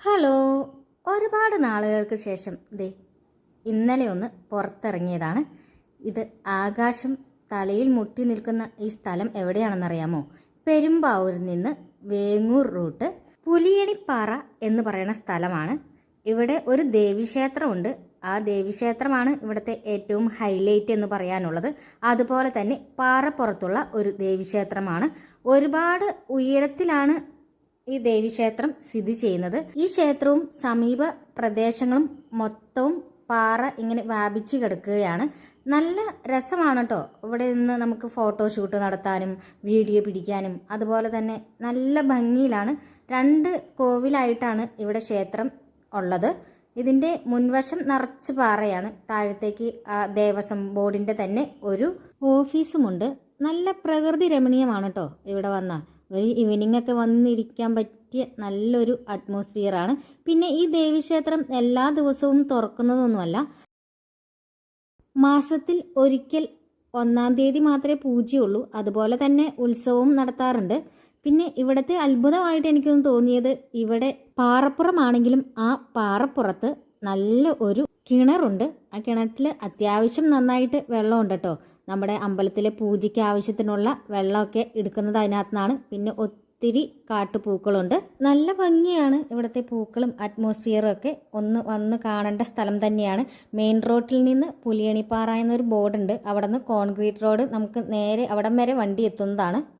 Hello ഒരുപാട് നാളുകൾക്ക് ശേഷം ദേ ഇന്നലെ ഒന്ന് പുറത്തിറങ്ങിയതാണ്. ഇത് ആകാശം തലയിൽ മുട്ടി നിൽക്കുന്ന ഈ സ്ഥലം എവിടെയാണെന്നറിയാമോ? പെരുമ്പാവൂരിൽ നിന്ന് വേങ്ങൂർ റൂട്ട് പുലിയണിപ്പാറ എന്ന് പറയുന്ന സ്ഥലമാണ്. ഇവിടെ ഒരു ദേവീക്ഷേത്രമുണ്ട്. ആ ദേവീക്ഷേത്രമാണ് ഇവിടുത്തെ ഏറ്റവും ഹൈലൈറ്റ് എന്ന് പറയാനുള്ളത്. അതുപോലെ തന്നെ പാറപ്പുറത്തുള്ള ഒരു ദേവീക്ഷേത്രമാണ്. ഒരുപാട് ഉയരത്തിലാണ് ഈ ദേവീക്ഷേത്രം സ്ഥിതി ചെയ്യുന്നത്. ഈ ക്ഷേത്രവും സമീപ പ്രദേശങ്ങളും മൊത്തവും പാറ ഇങ്ങനെ വ്യാപിച്ചു കിടക്കുകയാണ്. നല്ല രസമാണ് കേട്ടോ ഇവിടെ നിന്ന് നമുക്ക് ഫോട്ടോഷൂട്ട് നടത്താനും വീഡിയോ പിടിക്കാനും അതുപോലെ തന്നെ നല്ല ഭംഗിയിലാണ്. രണ്ട് കോവിലായിട്ടാണ് ഇവിടെ ക്ഷേത്രം ഉള്ളത്. ഇതിന്റെ മുൻവശം നിറച്ച് പാറയാണ്. താഴത്തേക്ക് ദേവസ്വം ബോർഡിന്റെ തന്നെ ഒരു ഓഫീസുമുണ്ട്. നല്ല പ്രകൃതി രമണീയമാണ് കേട്ടോ ഇവിടെ വന്നാൽ ഒരു ഈവനിങ് ഒക്കെ വന്നിരിക്കാൻ പറ്റിയ നല്ലൊരു അറ്റ്മോസ്ഫിയറാണ് പിന്നെ ഈ ദേവീക്ഷേത്രം എല്ലാ ദിവസവും തുറക്കുന്നതൊന്നുമല്ല. മാസത്തിൽ ഒരിക്കൽ ഒന്നാം തീയതി മാത്രമേ പൂജയുള്ളൂ. അതുപോലെ തന്നെ ഉത്സവവും നടത്താറുണ്ട്. പിന്നെ ഇവിടുത്തെ അത്ഭുതമായിട്ട് എനിക്കൊന്ന് തോന്നിയത് ഇവിടെ പാറപ്പുറമാണെങ്കിലും ആ പാറപ്പുറത്ത് നല്ല ഒരു കിണറുണ്ട്. ആ കിണറ്റിൽ അത്യാവശ്യം നന്നായിട്ട് വെള്ളമുണ്ട് കേട്ടോ. നമ്മുടെ അമ്പലത്തിലെ പൂജയ്ക്ക് ആവശ്യത്തിനുള്ള വെള്ളമൊക്കെ എടുക്കുന്നത് അതിനകത്തുനിന്നാണ്. പിന്നെ ഒത്തിരി കാട്ടുപൂക്കളുണ്ട്. നല്ല ഭംഗിയാണ് ഇവിടുത്തെ പൂക്കളും അറ്റ്മോസ്ഫിയറും ഒക്കെ. ഒന്ന് വന്ന് കാണേണ്ട സ്ഥലം തന്നെയാണ്. മെയിൻ റോഡിൽ നിന്ന് പുലിയണിപ്പാറ എന്നൊരു ബോർഡുണ്ട് അവിടെ നിന്ന് കോൺക്രീറ്റ് റോഡ് നമുക്ക് നേരെ അവിടം വരെ വണ്ടി എത്തുന്നതാണ്.